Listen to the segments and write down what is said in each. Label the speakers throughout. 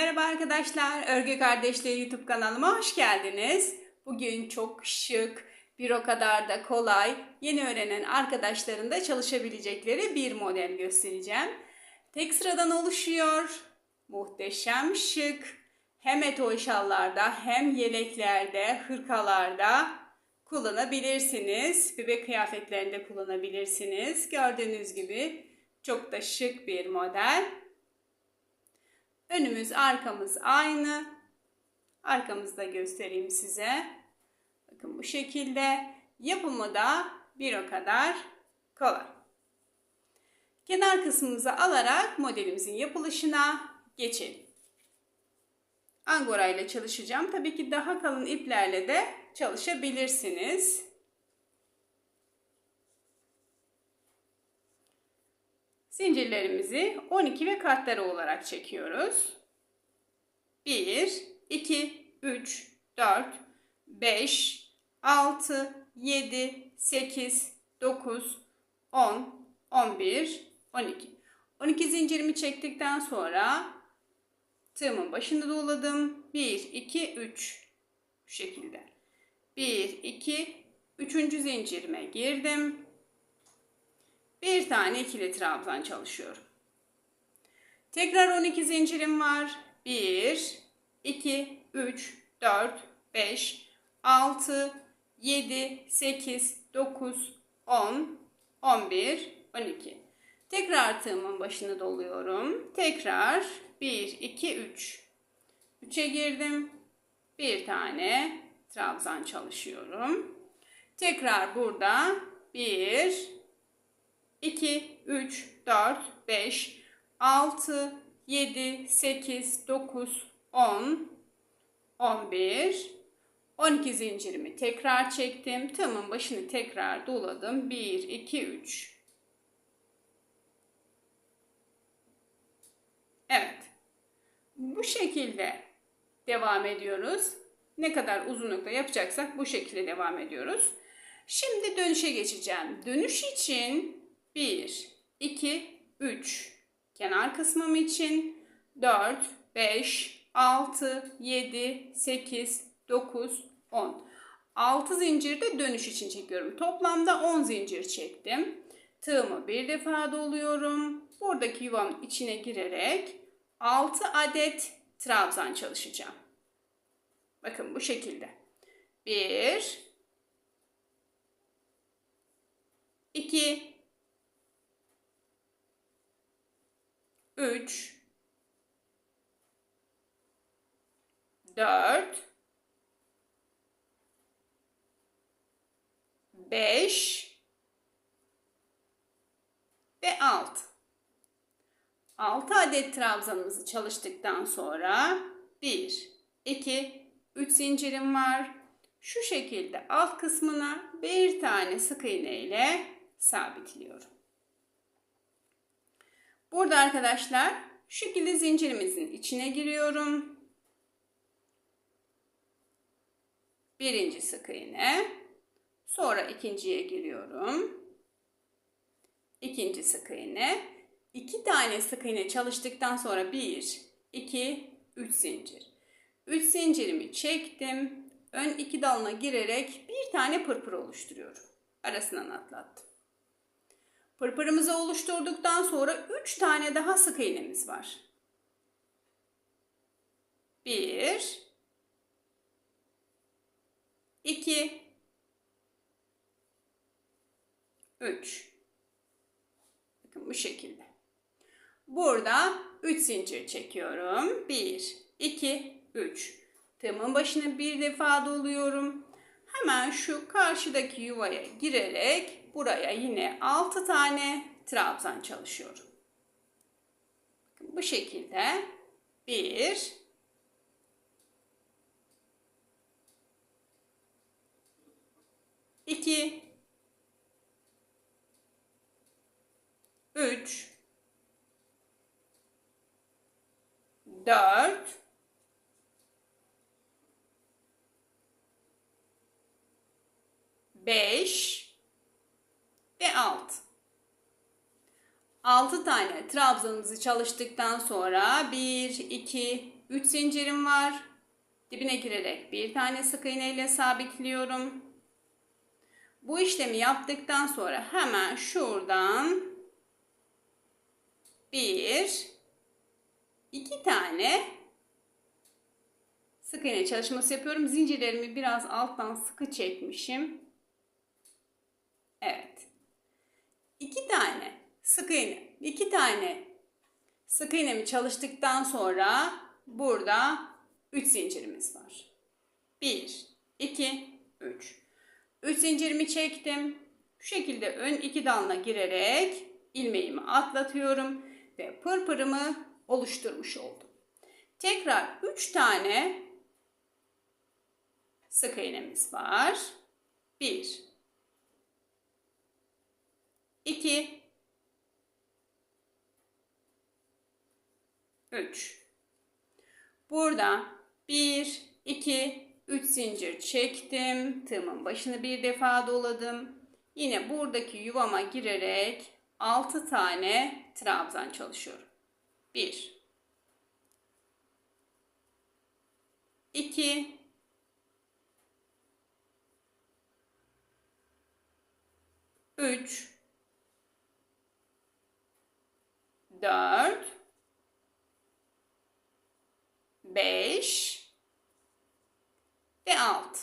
Speaker 1: Merhaba arkadaşlar, Örgü Kardeşleri YouTube kanalıma hoş geldiniz. Bugün çok şık, bir o kadar da kolay, yeni öğrenen arkadaşların da çalışabilecekleri bir model göstereceğim. Tek sıradan oluşuyor, muhteşem şık, hem eto şallarda hem yeleklerde, hırkalarda kullanabilirsiniz. Bebek kıyafetlerinde kullanabilirsiniz. Gördüğünüz gibi çok da şık bir model. Önümüz arkamız aynı. Arkamızda göstereyim size. Bakın bu şekilde. Yapımı da bir o kadar kolay. Kenar kısmımızı alarak modelimizin yapılışına geçelim. Angora ile çalışacağım. Tabii ki daha kalın iplerle de çalışabilirsiniz. Zincirlerimizi 12 ve katları olarak çekiyoruz. 1, 2, 3, 4, 5, 6, 7, 8, 9, 10, 11, 12. 12 zincirimi çektikten sonra tığımın başını doladım. 1, 2, 3 bu şekilde. 1, 2, 3. zincirime girdim bir tane ikili trabzan çalışıyorum. Tekrar 12 zincirim var. 1, 2, 3, 4, 5, 6, 7, 8, 9, 10, 11, 12. Tekrar tığımın başını doluyorum. Tekrar 1, 2, 3. 3'e girdim. Bir tane trabzan çalışıyorum. Tekrar burada 1, 2, 3, 4, 5, 6, 7, 8, 9, 10, 11, 12 zincirimi tekrar çektim. Tığımın başını tekrar doladım. 1, 2, 3. Evet. Bu şekilde devam ediyoruz. Ne kadar uzunlukta yapacaksak bu şekilde devam ediyoruz. Şimdi dönüşe geçeceğim. Dönüş için 1, 2, 3. Kenar kısmım için 4, 5, 6, 7, 8, 9, 10. 6 zincir de dönüş için çekiyorum. Toplamda 10 zincir çektim. Tığımı bir defa doluyorum. Buradaki yuvanın içine girerek 6 adet trabzan çalışacağım. Bakın bu şekilde. 1 2 3 4 5 ve 6. 6 adet trabzanımızı çalıştıktan sonra 1 2 3 zincirim var. Şu şekilde alt kısmına bir tane sık iğne ile sabitliyorum. Burada arkadaşlar şu şekilde zincirimizin içine giriyorum. Birinci sık iğne. Sonra ikinciye giriyorum. İkinci sık iğne. İki tane sık iğne çalıştıktan sonra bir, iki, üç zincir. Üç zincirimi çektim. Ön iki dalına girerek bir tane pırpır oluşturuyorum. Arasından atlattım. Pırpırımızı oluşturduktan sonra 3 tane daha sık iğnemiz var. 1 2 3 Bakın bu şekilde. Burada 3 zincir çekiyorum. 1 2 3 Tığımın başına bir defa doluyorum. Hemen şu karşıdaki yuvaya girerek buraya yine 6 tane trabzan çalışıyorum. Bu şekilde 1 2 3 4 5 ve 6. 6 tane trabzanımızı çalıştıktan sonra 1, 2, 3 zincirim var. Dibine girerek bir tane sık iğne ile sabitliyorum. Bu işlemi yaptıktan sonra hemen şuradan bir, iki tane sık iğne çalışması yapıyorum. Zincirlerimi biraz alttan sıkı çekmişim. Evet. İki tane sık iğne, iki tane sık iğnemi çalıştıktan sonra burada üç zincirimiz var. Bir, iki, üç. Üç zincirimi çektim. Şu şekilde ön iki dalına girerek ilmeğimi atlatıyorum ve pırpırımı oluşturmuş oldum. Tekrar 3 tane sık iğnemiz var. 1 2 3 Burada 1 2 3 zincir çektim. Tığımın başını bir defa doladım. Yine buradaki yuvama girerek 6 tane trabzan çalışıyorum. 1 2 3 4 5 ve 6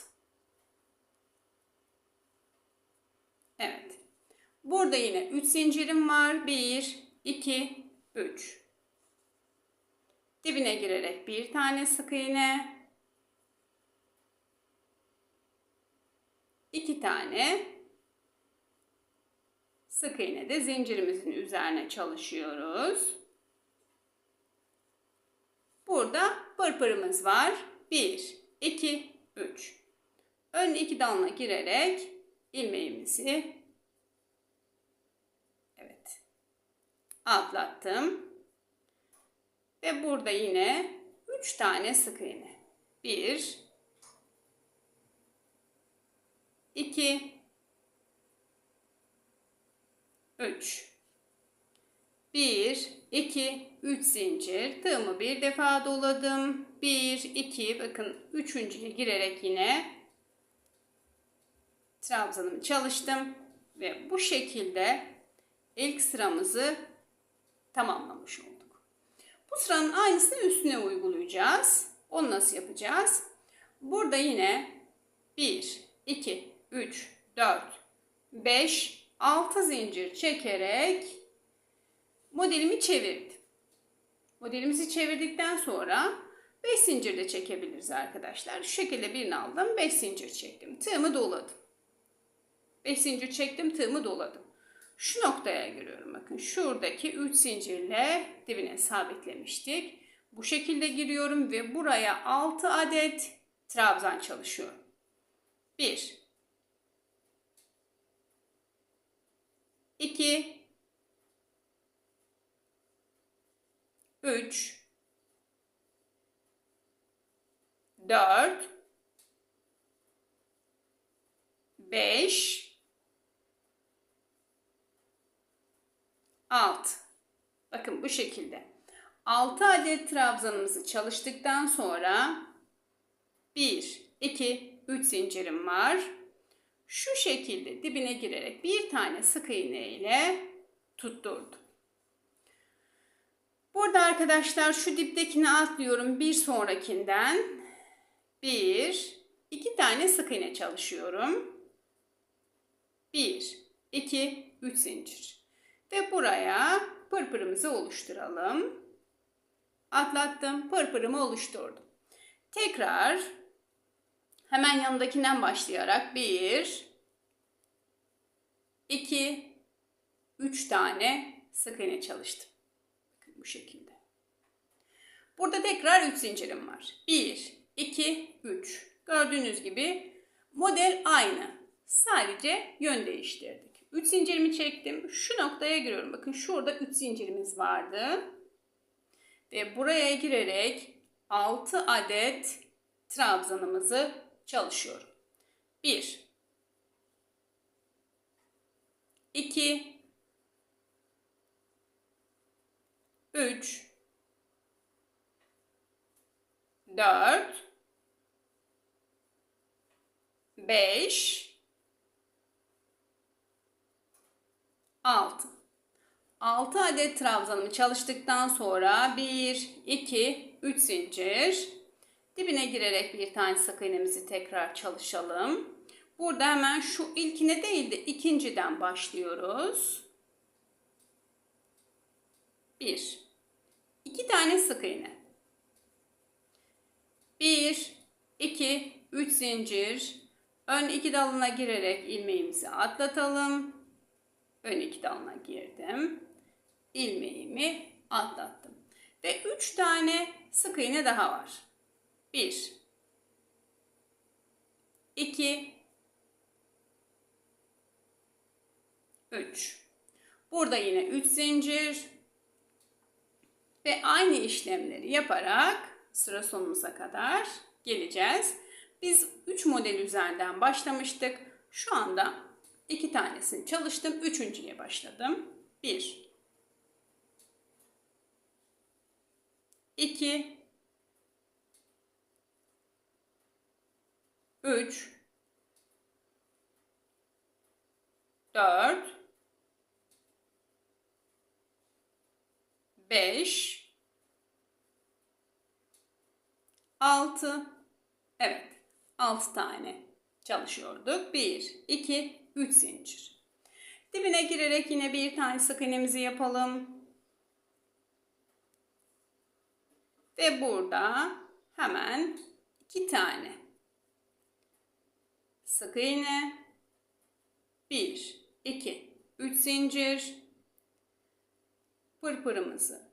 Speaker 1: Evet. Burada yine 3 zincirim var. 1 2 3 Dibine girerek bir tane sık iğne. iki tane sık iğne de zincirimizin üzerine çalışıyoruz. Burada pırpırımız var. 1, 2, 3. Ön iki dalına girerek ilmeğimizi evet atlattım. Ve burada yine 3 tane sık iğne. 1 2 3 1 2 3 zincir tığımı bir defa doladım 1 2 bakın üçüncüye girerek yine trabzanımı çalıştım ve bu şekilde ilk sıramızı tamamlamış oldum. Bu sıranın aynısını üstüne uygulayacağız. Onu nasıl yapacağız? Burada yine 1, 2, 3, 4, 5, 6 zincir çekerek modelimi çevirdim. Modelimizi çevirdikten sonra 5 zincir de çekebiliriz arkadaşlar. Şu şekilde birini aldım. 5 zincir çektim. Tığımı doladım. 5 zincir çektim. Tığımı doladım şu noktaya giriyorum. Bakın şuradaki 3 zincirle dibine sabitlemiştik. Bu şekilde giriyorum ve buraya 6 adet trabzan çalışıyorum. 1 2 3 4 5 6. Bakın bu şekilde. 6 adet trabzanımızı çalıştıktan sonra 1, 2, 3 zincirim var. Şu şekilde dibine girerek bir tane sık iğne ile tutturdum. Burada arkadaşlar şu diptekini atlıyorum bir sonrakinden. 1, 2 tane sık iğne çalışıyorum. 1, 2, 3 zincir. Ve buraya pırpırımızı oluşturalım. Atlattım. Pırpırımı oluşturdum. Tekrar hemen yanındakinden başlayarak 1 2 3 tane sık iğne çalıştım. Bakın bu şekilde. Burada tekrar 3 zincirim var. 1 2 3. Gördüğünüz gibi model aynı. Sadece yön değiştirdik. 3 zincirimi çektim. Şu noktaya giriyorum. Bakın şurada 3 zincirimiz vardı. Ve buraya girerek 6 adet trabzanımızı çalışıyorum. 1 2 3 4 5 6 6 adet trabzanımı çalıştıktan sonra 1 2 3 zincir dibine girerek bir tane sık iğnemizi tekrar çalışalım. Burada hemen şu ilkine değil de ikinciden başlıyoruz. 1 2 tane sık iğne 1 2 3 zincir ön iki dalına girerek ilmeğimizi atlatalım. Ön iki dalına girdim. ilmeğimi atlattım. Ve 3 tane sık iğne daha var. 1 2 3 Burada yine 3 zincir ve aynı işlemleri yaparak sıra sonumuza kadar geleceğiz. Biz 3 model üzerinden başlamıştık. Şu anda 2 tanesini çalıştım. Üçüncüye başladım. 1 2 3 4 5 6 Evet 6 tane çalışıyorduk. 1 2 3 zincir. Dibine girerek yine bir tane sık iğnemizi yapalım. Ve burada hemen 2 tane sık iğne 1 2 3 zincir pırpırımızı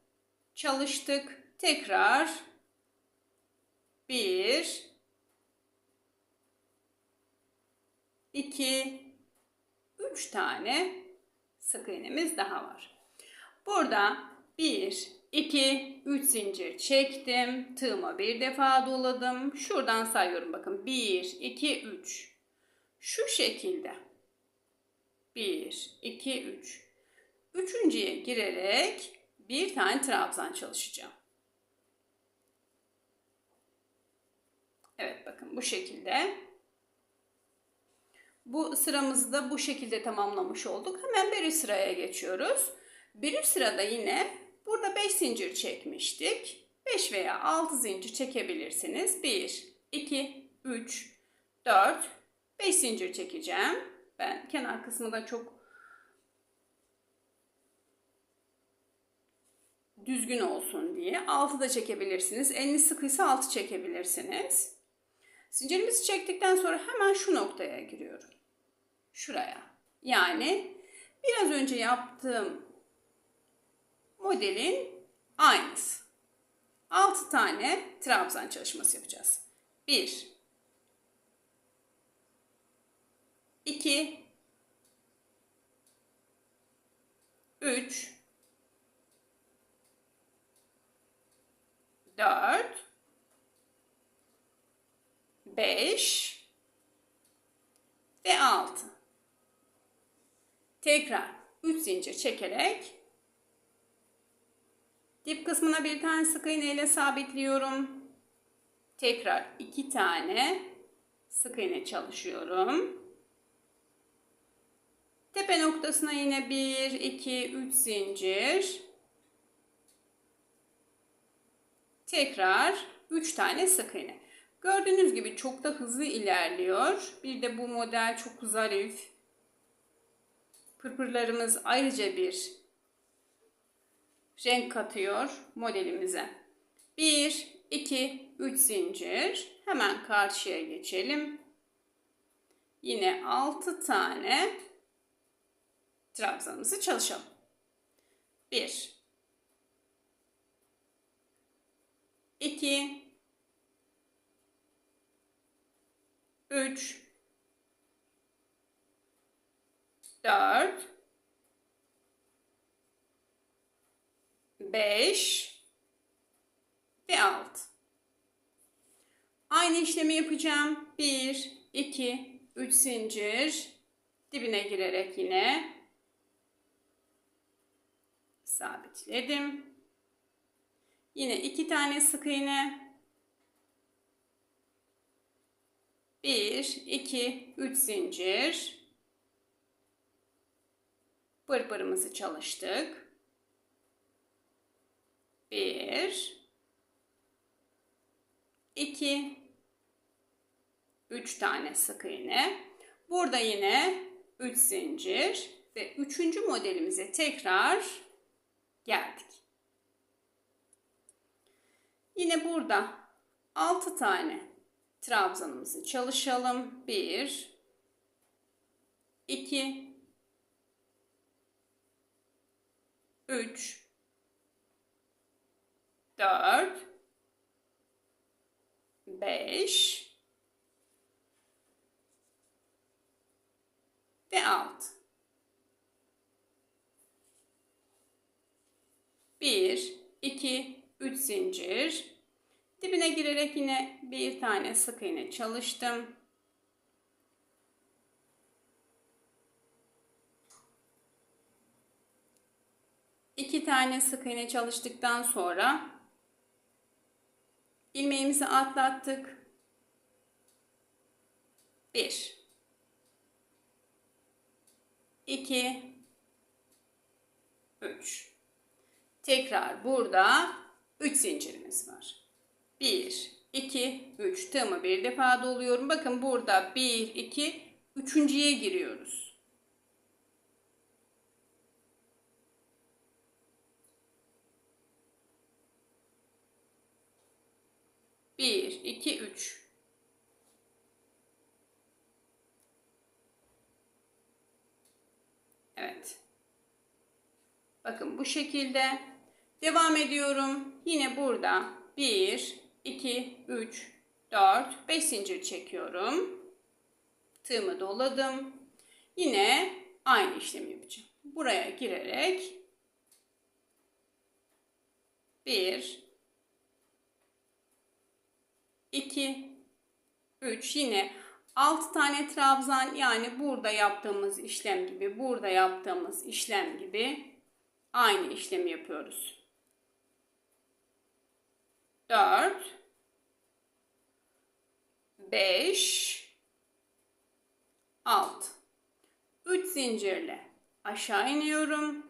Speaker 1: çalıştık. Tekrar 1 2 3 tane sık iğnemiz daha var. Burada 1 2 3 zincir çektim. Tığıma bir defa doladım. Şuradan sayıyorum bakın. 1 2 3 şu şekilde 1 2 3 Üçüncüye girerek bir tane trabzan çalışacağım. Evet bakın bu şekilde. Bu sıramızı da bu şekilde tamamlamış olduk. Hemen bir sıraya geçiyoruz. Bir sırada yine burada 5 zincir çekmiştik. 5 veya 6 zincir çekebilirsiniz. 1, 2, 3, 4, 5 zincir çekeceğim. Ben kenar kısmı da çok düzgün olsun diye. 6 da çekebilirsiniz. Eliniz sıkıysa 6 çekebilirsiniz. Zincirimizi çektikten sonra hemen şu noktaya giriyorum. Şuraya. Yani biraz önce yaptığım modelin aynısı. 6 tane trabzan çalışması yapacağız. 1 2 3 4 5 ve 6. Tekrar 3 zincir çekerek dip kısmına bir tane sık iğne ile sabitliyorum. Tekrar 2 tane sık iğne çalışıyorum. Tepe noktasına yine 1 2 3 zincir. Tekrar 3 tane sık iğne. Gördüğünüz gibi çok da hızlı ilerliyor. Bir de bu model çok zarif. Pırpırlarımız ayrıca bir renk katıyor modelimize. 1, 2, 3 zincir. Hemen karşıya geçelim. Yine 6 tane trabzanımızı çalışalım. 1 2 3 4 5 ve 6 Aynı işlemi yapacağım. 1 2 3 zincir dibine girerek yine sabitledim. Yine iki tane sık iğne. 1, 2, 3 zincir. Pırpırımızı çalıştık. 1, 2, 3 tane sık iğne. Burada yine 3 zincir ve üçüncü modelimize tekrar geldik. Yine burada 6 tane trabzanımızı çalışalım. 1 2 3 4 5 ve 6. 1 2 3 zincir. Dibine girerek yine bir tane sık iğne çalıştım. İki tane sık iğne çalıştıktan sonra ilmeğimizi atlattık. 1 2 3 Tekrar burada 3 zincirimiz var. 1 2 3 tığımı bir defa doluyorum. Bakın burada 1 2 üçüncüye giriyoruz. Bir, iki, üç. Evet. Bakın bu şekilde devam ediyorum. Yine burada 1, 2, 3, 4, 5 zincir çekiyorum. Tığımı doladım. Yine aynı işlemi yapacağım. Buraya girerek 1, 2, 3 yine 6 tane trabzan yani burada yaptığımız işlem gibi burada yaptığımız işlem gibi aynı işlemi yapıyoruz. 4 5 6 3 zincirle aşağı iniyorum.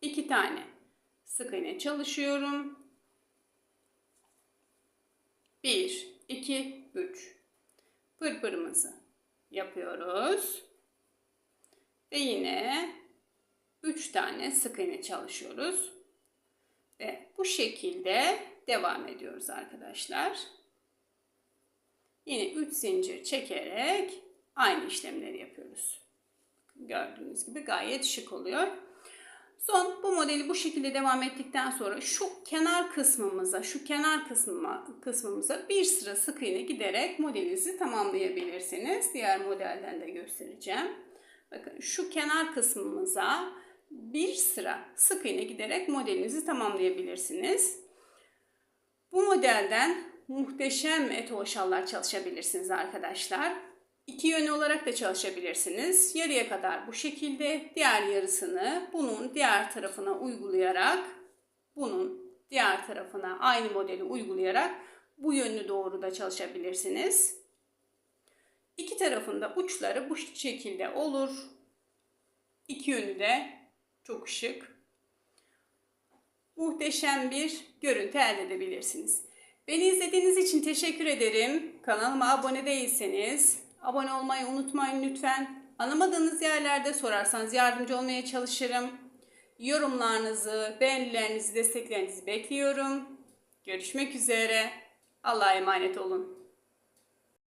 Speaker 1: İki tane sık iğne çalışıyorum. 1 2 3 pırpırımızı yapıyoruz. Ve yine 3 tane sık iğne çalışıyoruz. Ve bu şekilde devam ediyoruz arkadaşlar. Yine 3 zincir çekerek aynı işlemleri yapıyoruz. Gördüğünüz gibi gayet şık oluyor. Son bu modeli bu şekilde devam ettikten sonra şu kenar kısmımıza, şu kenar kısmıma, kısmımıza bir sıra sık iğne giderek modelinizi tamamlayabilirsiniz. Diğer modelden de göstereceğim. Bakın şu kenar kısmımıza bir sıra sık iğne giderek modelinizi tamamlayabilirsiniz. Bu modelden muhteşem etol şallar çalışabilirsiniz arkadaşlar. İki yönlü olarak da çalışabilirsiniz. Yarıya kadar bu şekilde, diğer yarısını bunun diğer tarafına uygulayarak, bunun diğer tarafına aynı modeli uygulayarak bu yönlü doğru da çalışabilirsiniz. İki tarafında uçları bu şekilde olur. İki yönü de çok şık. Muhteşem bir görüntü elde edebilirsiniz. Beni izlediğiniz için teşekkür ederim. Kanalıma abone değilseniz abone olmayı unutmayın lütfen. Anlamadığınız yerlerde sorarsanız yardımcı olmaya çalışırım. Yorumlarınızı, beğenilerinizi, desteklerinizi bekliyorum. Görüşmek üzere. Allah'a emanet olun.